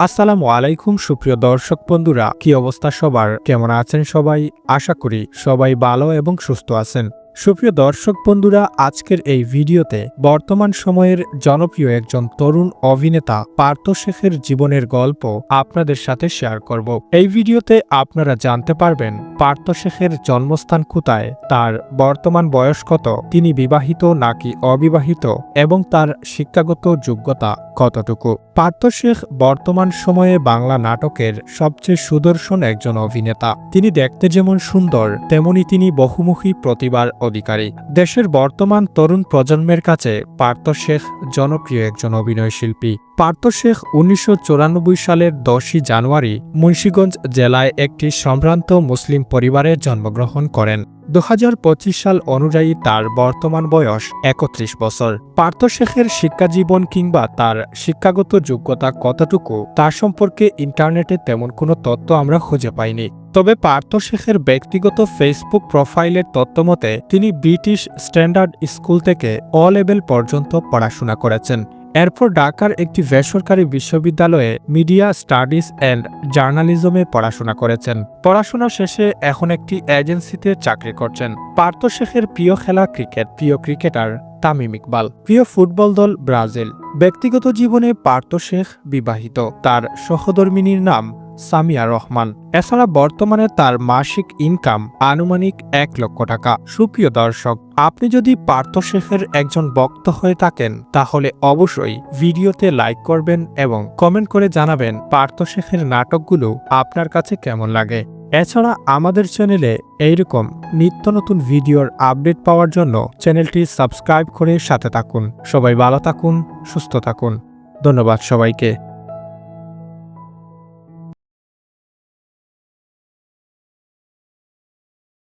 আসসালামু আলাইকুম, সুপ্রিয় দর্শক বন্ধুরা। কি অবস্থা সবার? কেমন আছেন সবাই? আশা করি সবাই ভালো এবং সুস্থ আছেন। সুপ্রিয় দর্শক বন্ধুরা, আজকের এই ভিডিওতে বর্তমান সময়ের জনপ্রিয় একজন তরুণ অভিনেতা পার্থ শেখের জীবনের গল্প আপনাদের সাথে শেয়ার করব। এই ভিডিওতে আপনারা জানতে পারবেন পার্থ শেখের জন্মস্থান কোথায়, তার বর্তমান বয়স কত, তিনি বিবাহিত নাকি অবিবাহিত, এবং তার শিক্ষাগত যোগ্যতা কতটুকু? পার্থ শেখ বর্তমান সময়ে বাংলা নাটকের সবচেয়ে সুদর্শন একজন অভিনেতা। তিনি দেখতে যেমন সুন্দর, তেমনি তিনি বহুমুখী প্রতিভার অধিকারী। দেশের বর্তমান তরুণ প্রজন্মের কাছে পার্থ শেখ জনপ্রিয় একজন অভিনয়শিল্পী। পার্থ শেখ উনিশশো চুরানব্বই সালের দশই জানুয়ারি মুন্সীগঞ্জ জেলায় একটি সম্ভ্রান্ত মুসলিম পরিবারে জন্মগ্রহণ করেন। দু হাজার পঁচিশ সাল অনুযায়ী তার বর্তমান বয়স একত্রিশ বছর। পার্থ শেখের শিক্ষাজীবন কিংবা তার শিক্ষাগত যোগ্যতা কতটুকু তার সম্পর্কে ইন্টারনেটে তেমন কোনো তথ্য আমরা খুঁজে পাইনি। তবে পার্থ শেখের ব্যক্তিগত ফেসবুক প্রোফাইলের তথ্যমতে তিনি ব্রিটিশ স্ট্যান্ডার্ড স্কুল থেকে অ লেভেল পর্যন্ত পড়াশোনা করেছেন। এরপর ঢাকার একটি বেসরকারি বিশ্ববিদ্যালয়ে মিডিয়া স্টাডিজ অ্যান্ড জার্নালিজমে পড়াশোনা করেছেন। পড়াশোনা শেষে এখন একটি এজেন্সিতে চাকরি করছেন। পার্থ শেখের প্রিয় খেলা ক্রিকেট। প্রিয় ক্রিকেটার তামিম ইকবাল। প্রিয় ফুটবল দল ব্রাজিল। ব্যক্তিগত জীবনে পার্থ শেখ বিবাহিত। তার সহধর্মিনীর নাম সামিয়া রহমান। এছাড়া বর্তমানে তার মাসিক ইনকাম আনুমানিক এক লক্ষ টাকা। সুপ্রিয় দর্শক, আপনি যদি পার্থ শেখের একজন বক্ত হয়ে থাকেন, তাহলে অবশ্যই ভিডিওতে লাইক করবেন এবং কমেন্ট করে জানাবেন পার্থ শেখের নাটকগুলো আপনার কাছে কেমন লাগে। এছাড়া আমাদের চ্যানেলে এইরকম নিত্য নতুন ভিডিওর আপডেট পাওয়ার জন্য চ্যানেলটি সাবস্ক্রাইব করে সাথে থাকুন। সবাই ভালো থাকুন, সুস্থ থাকুন। ধন্যবাদ সবাইকে।